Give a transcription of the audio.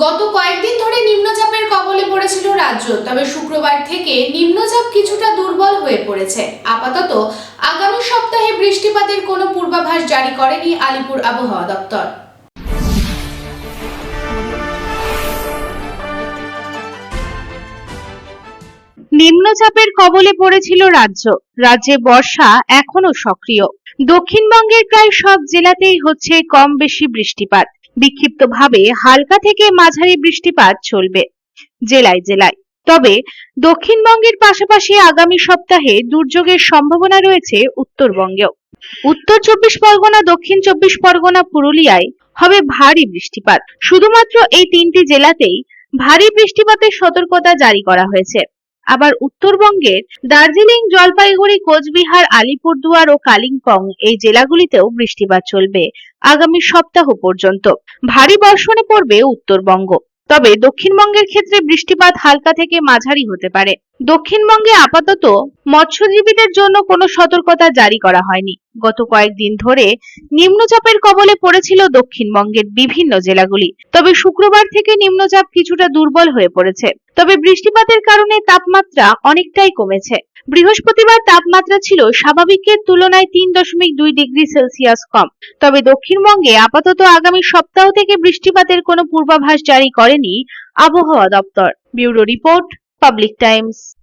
গত কয়েকদিন ধরে নিম্নচাপের কবলে পড়েছিল রাজ্য, তবে শুক্রবার থেকে নিম্নচাপ কিছুটা দুর্বল হয়ে পড়েছে। আপাতত আগামী সপ্তাহে বৃষ্টিপাতের কোনো পূর্বাভাস জারি করেনি আলিপুর আবহাওয়া দপ্তর। নিম্নচাপের কবলে পড়েছিল রাজ্য। রাজ্যে বর্ষা এখনও সক্রিয়। দক্ষিণবঙ্গের প্রায় সব জেলাতেই হচ্ছে কম বেশি বৃষ্টিপাত। বিক্ষিপ্তভাবে হালকা থেকে মাঝারি বৃষ্টিপাত চলবে, জেলায় জেলায়। তবে দক্ষিণবঙ্গের পাশাপাশি আগামী সপ্তাহে দুর্যোগের সম্ভাবনা রয়েছে উত্তরবঙ্গেও। উত্তর চব্বিশ পরগনা, দক্ষিণ চব্বিশ পরগনা, পুরুলিয়ায় হবে ভারী বৃষ্টিপাত। শুধুমাত্র এই তিনটি জেলাতেই ভারী বৃষ্টিপাতের সতর্কতা জারি করা হয়েছে। আবার উত্তরবঙ্গের দার্জিলিং, জলপাইগুড়ি, কোচবিহার, আলিপুরদুয়ার ও কালিম্পং এই জেলাগুলিতেও বৃষ্টিপাত চলবে আগামী সপ্তাহ পর্যন্ত। ভারী বর্ষণে পড়বে উত্তরবঙ্গ। তবে দক্ষিণবঙ্গের ক্ষেত্রে বৃষ্টিপাত হালকা থেকে মাঝারি হতে পারে। দক্ষিণবঙ্গে আপাতত মৎস্যজীবীদের জন্য কোনো সতর্কতা জারি করা হয়নি। গত কয়েকদিন ধরে নিম্নচাপের কবলে পড়েছিল দক্ষিণবঙ্গের বিভিন্ন জেলাগুলি। তবে শুক্রবার থেকে নিম্নচাপ কিছুটা দুর্বল হয়ে পড়েছে। তবে বৃষ্টিপাতের কারণে তাপমাত্রা অনেকটাই কমেছে। বৃহস্পতিবার তাপমাত্রা ছিল স্বাভাবিকের তুলনায় তিন দশমিক দুই ডিগ্রি সেলসিয়াস কম। তবে দক্ষিণবঙ্গে আপাতত আগামী সপ্তাহ থেকে বৃষ্টিপাতের কোনো পূর্বাভাস জারি করেনি আবহাওয়া দপ্তর। Bureau report, public times.